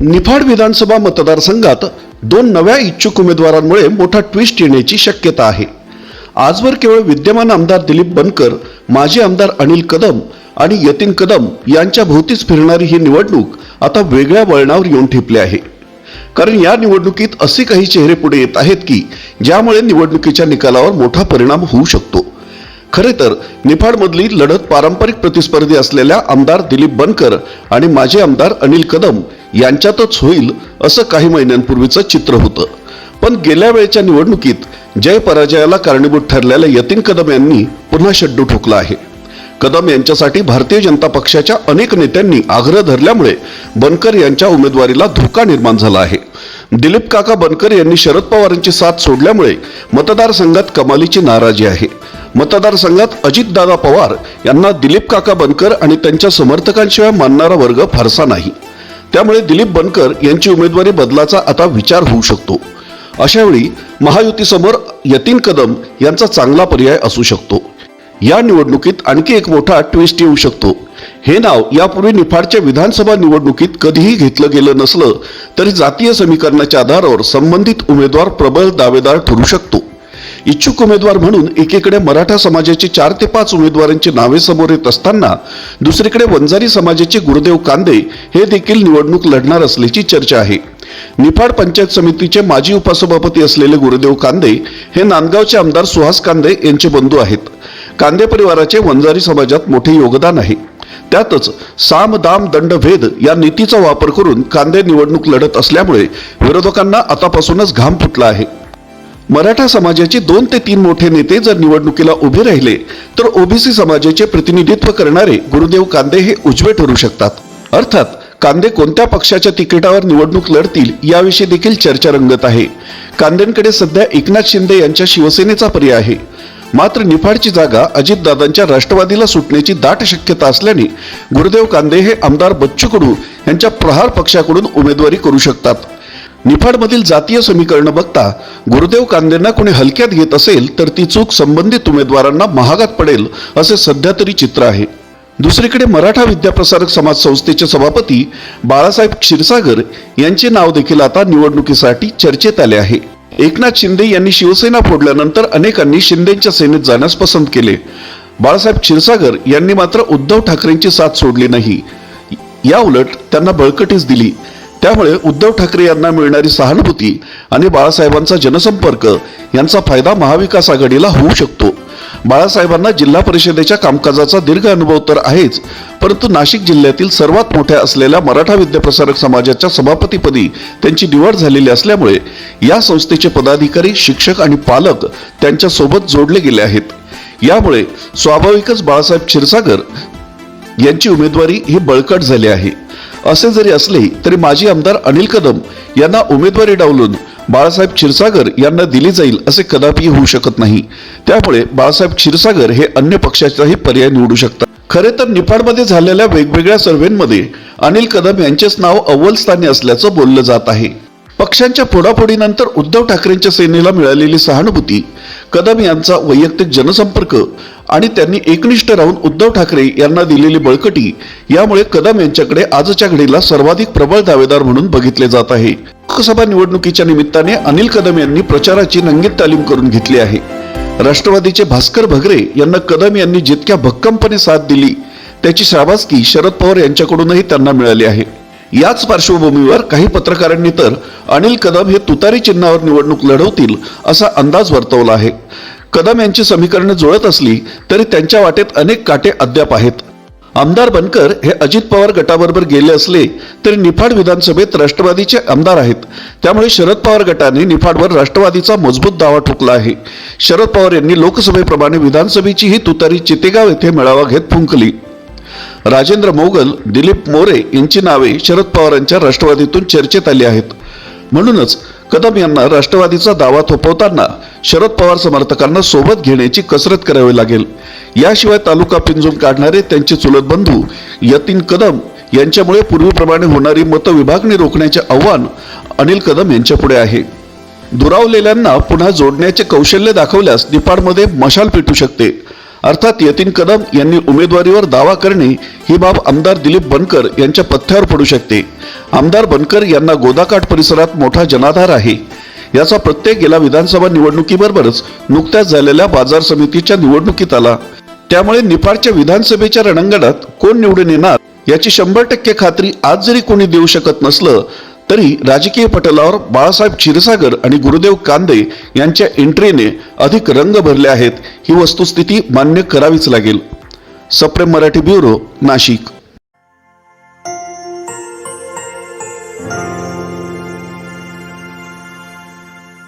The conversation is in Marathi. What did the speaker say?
निफाड विधानसभा मतदारसंघात दोन नव्या इच्छुक उमेदवारांमुळे मोठा ट्विस्ट येण्याची शक्यता आहे. आजवर केवळ विद्यमान आमदार दिलीप बनकर माजी आमदार अनिल कदम आणि यतीन कदम यांच्या भोवतीच फिरणारी ही निवडणूक आता वेगळ्या वळणावर येऊन ठेपली आहे. कारण या निवडणुकीत असे काही चेहरे पुढे येत आहेत की ज्यामुळे निवडणुकीच्या निकालावर मोठा परिणाम होऊ शकतो. खरे तर निफाडमधली लढत पारंपरिक प्रतिस्पर्धी असलेल्या आमदार दिलीप बनकर आणि माजी आमदार अनिल कदम यांच्यातच होईल असं काही महिन्यांपूर्वीचं चित्र होतं. पण गेल्या वेळेच्या निवडणुकीत जय पराजयाला कारणीभूत ठरलेल्या यतीन कदम यांनी पुन्हा शड्डू ठोकला आहे. कदम यांच्यासाठी भारतीय जनता पक्षाच्या अनेक नेत्यांनी आग्रह धरल्यामुळे बनकर यांच्या उमेदवारीला धोका निर्माण झाला आहे. दिलीप काका बनकर यांनी शरद पवारांची साथ सोडल्यामुळे मतदारसंघात कमालीची नाराजी आहे. मतदारसंघात अजितदादा पवार यांना दिलीप काका बनकर आणि त्यांच्या समर्थकांशिवाय मानणारा वर्ग फारसा नाही. त्यामुळे दिलीप बनकर यांची उमेदवारी बदलाचा आता विचार होऊ शकतो. अशावेळी महायुतीसमोर यतीन कदम यांचा चांगला पर्याय असू शकतो. या निवडणुकीत आणखी एक मोठा ट्विस्ट येऊ शकतो. हे नाव यापूर्वी निफाडच्या विधानसभा निवडणुकीत कधीही घेतलं गेलं नसलं तरी जातीय समीकरणाच्या आधारावर संबंधित उमेदवार प्रबळ दावेदार ठरू शकतो. इच्छुक उमेदवार म्हणून एकीकडे मराठा समाजाचे चार ते पाच उमेदवारांची नावे समोर येत असताना दुसरीकडे वंजारी समाजाचे गुरुदेव कांदे हे देखील निवडणूक लढणार असल्याची चर्चा आहे. निफाड पंचायत समितीचे माजी उपसभापती असलेले गुरुदेव कांदे हे नांदगावचे आमदार सुहास कांदे यांचे बंधू आहेत. कांदे परिवाराचे वंजारी समाजात मोठे योगदान आहे. त्यातच साम दाम दंड भेद या नीतीचा वापर करून कांदे निवडणूक लढत असल्यामुळे विरोधकांना आतापासूनच घाम फुटला आहे. मराठा समाजाचे दोन ते तीन मोठे नेते जर निवडणुकीला उभे राहिले तर ओबीसी समाजाचे प्रतिनिधित्व करणारे गुरुदेव कांदे हे उजवे ठरू शकतात. अर्थात कांदे कोणत्या पक्षाच्या तिकिटावर निवडणूक लढतील याविषयी देखील चर्चा रंगत आहे. कांदेंकडे सध्या एकनाथ शिंदे यांच्या शिवसेनेचा पर्याय आहे. मात्र निफाडची जागा अजितदादांच्या राष्ट्रवादीला सुटण्याची दाट शक्यता असल्याने गुरुदेव कांदे हे आमदार बच्चू कडू यांच्या प्रहार पक्षाकडून उमेदवारी करू शकतात. निफाडमधील जातीय समीकरणं बघता गुरुदेव कांदेंना कोणी हलक्यात घेत असेल तर ती चूक संबंधित उमेदवारांना महागात पडेल असे सध्या तरी चित्र आहे. दुसरीकडे मराठा विद्याप्रसारक समाज संस्थेचे सभापती बाळासाहेब क्षीरसागर यांचे नाव देखील आता निवडणुकीसाठी चर्चेत आले आहे. एकनाथ शिंदे यांनी शिवसेना फोडल्यानंतर अनेकांनी शिंदेच्या सेनेत जाण्यास पसंत केले. बाळासाहेब क्षीरसागर यांनी मात्र उद्धव ठाकरेंची साथ सोडली नाही. या उलट त्यांना बळकटीच दिली. त्यामुळे उद्धव ठाकरे यांना मिळणारी सहानुभूती आणि बाळासाहेबांचा जनसंपर्क यांचा फायदा महाविकास आघाडीला होऊ शकतो. बाळासाहेबांना जिल्हा परिषदेच्या कामकाजाचा दीर्घ अनुभव तर आहेच परंतु नाशिक जिल्ह्यातील सर्वात मोठ्या असलेल्या मराठा विद्याप्रसारक समाजाच्या सभापतीपदी त्यांची निवड झालेली असल्यामुळे या संस्थेचे पदाधिकारी शिक्षक आणि पालक त्यांच्यासोबत जोडले गेले आहेत. यामुळे स्वाभाविकच बाळासाहेब क्षीरसागर यांची उमेदवारी ही बळकट झाली आहे. असे जरी असले तरी माजी आमदार अनिल कदम यांना उमेदवारी डावलून बाळासाहेब क्षीरसागर यांना दिली जाईल असे कदापि होऊ शकत नाही. त्यामुळे बाळासाहेब क्षीरसागर हे अन्य पक्षाचाही पर्याय निवडू शकतात. खरे तर निफाडमध्ये झालेल्या वेगवेगळ्या सर्व्हेमध्ये अनिल कदम यांचेच नाव अव्वल स्थानी असल्याचं बोललं जात आहे. पक्षांच्या फोडाफोडीनंतर उद्धव ठाकरेंच्या सेनेला मिळालेली सहानुभूती कदम यांचा वैयक्तिक जनसंपर्क आणि त्यांनी एकनिष्ठ राहून उद्धव ठाकरे यांना दिलेली बळकटी यामुळे कदम यांच्याकडे आजच्या घडीला सर्वाधिक प्रबळ दावेदार म्हणून बघितले जात आहे. लोकसभा निवडणुकीच्या निमित्ताने अनिल कदम यांनी प्रचाराची रंगीत तालीम करून घेतली आहे. राष्ट्रवादीचे भास्कर भगरे यांना कदम यांनी जितक्या भक्कमपणे साथ दिली त्याची शाबासकी शरद पवार यांच्याकडूनही त्यांना मिळाली आहे. याच पार्श्वभूमीवर काही पत्रकारांनी तर अनिल कदम हे तुतारी चिन्हावर निवडणूक लढवतील असा अंदाज वर्तवला आहे. कदम यांची समीकरणे जुळत असली तरी त्यांच्या वाटेत अनेक काटे अद्याप आहेत. आमदार बनकर हे अजित पवार गटाबरोबर गेले असले तरी निफाड विधानसभेत राष्ट्रवादीचे आमदार आहेत. त्यामुळे शरद पवार गटाने निफाडवर राष्ट्रवादीचा मजबूत दावा ठोकला आहे. शरद पवार यांनी लोकसभेप्रमाणे विधानसभेची ही तुतारी चितेगाव येथे मेळावा घेत फुंकली. राजेंद्र मोगल दिलीप मोरे यांची नावे शरद पवारांच्या राष्ट्रवादीतून चर्चेत आली आहेत. म्हणूनच कदम यांना राष्ट्रवादीचा दावा थोपवताना शरद पवार समर्थकांना सोबत घेण्याची कसरत करावी लागेल. याशिवाय तालुका पिंजून काढणारे त्यांचे चुलत बंधू यतीन कदम यांच्यामुळे पूर्वीप्रमाणे होणारी मतविभागणी रोखण्याचे आव्हान अनिल कदम यांच्यापुढे आहे. दुरावलेल्यांना पुन्हा जोडण्याचे कौशल्य दाखवल्यास निपाडमध्ये मशाल पेटू शकते. अर्थात यतीन कदम यांनी उमेदवारीवर दावा करणे ही बाब आमदार दिलीप बनकर यांच्या पथ्यावर पडू शकते. आमदार बनकर यांना गोदाकाठ परिसरात मोठा जनाधार आहे. याचा प्रत्येक गेल्या विधानसभा निवडणुकीबरोबरच नुकत्याच झालेल्या बाजार समितीच्या निवडणुकीत आला. त्यामुळे निफाडच्या विधानसभेच्या रणांगणात कोण निवडून येणार याची शंभर टक्के खात्री आज जरी कोणी देऊ शकत नसलं तरी राजकीय पटलावर बाळासाहेब क्षीरसागर आणि गुरुदेव कांदे यांच्या एंट्रीने अधिक रंग भरले आहेत. ही वस्तुस्थिती मान्य करावीच लागेल. सप्रेम मराठी ब्युरो नाशिक.